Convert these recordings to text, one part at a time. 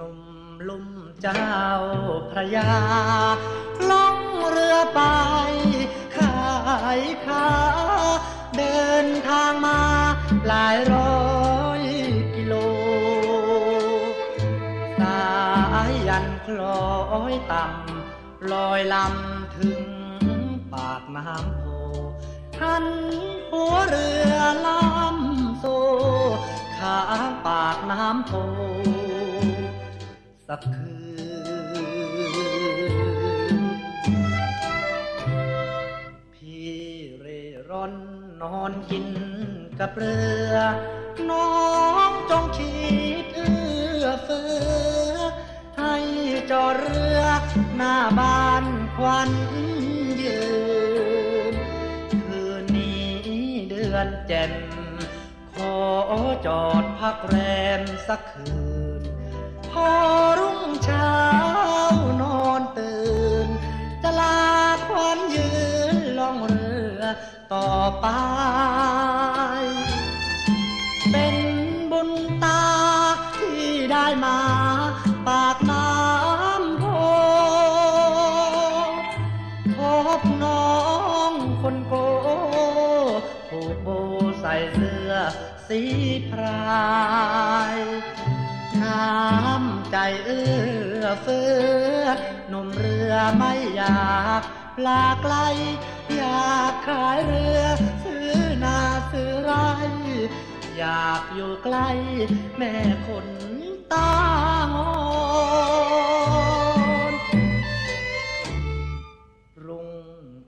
นมลุ่มเจ้าพระยาล่องเรือไป ขายขาเดินทางมาหลายร้อยกิโล สายยันคล้อยต่ำลอยลำถึงปากน้ำโพหันหัวเรือลำโซข้างปากน้ำโพ สักคืน พี่เร่ร่อนนอนกินกับเรือ น้องจงคิดเอื้อเฟื้อ ให้จอดเรือหน้าบ้านควันยืน คืนนี้เดือนแจ่มขอจอดพักแรมสักคืน พอรุ่งเช้านอนตื่น จะลาควันยืนล่องเรือต่อไป เป็นบุญตาที่ได้มาปากน้ำโพพบน้องคนโกผูกโบใส่เสื้อสีพราย น้ำใจเอื้อเฟื้อหนุ่มเรือไม่อยากปลาไกล อยากขายเรือ ซื้อนาซื้อไร อยากอยู่ใกล้ แม่คนตางอนรุ่ง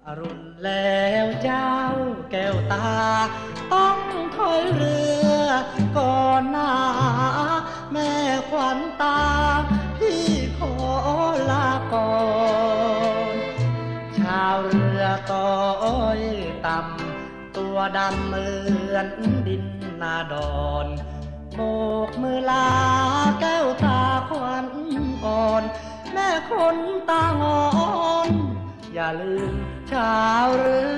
อรุณแล้วเจ้าแก้วตา ต้องถอยเรือก่อนหน้า วัญตา พี่ขอลาก่อนชาวเรือต้อยต่ำตัวดำเหมือนดินนาดอนโบกมือลาแก้วตาควันอ่อน แม่คนตางอน อย่าลืมชาวเรือ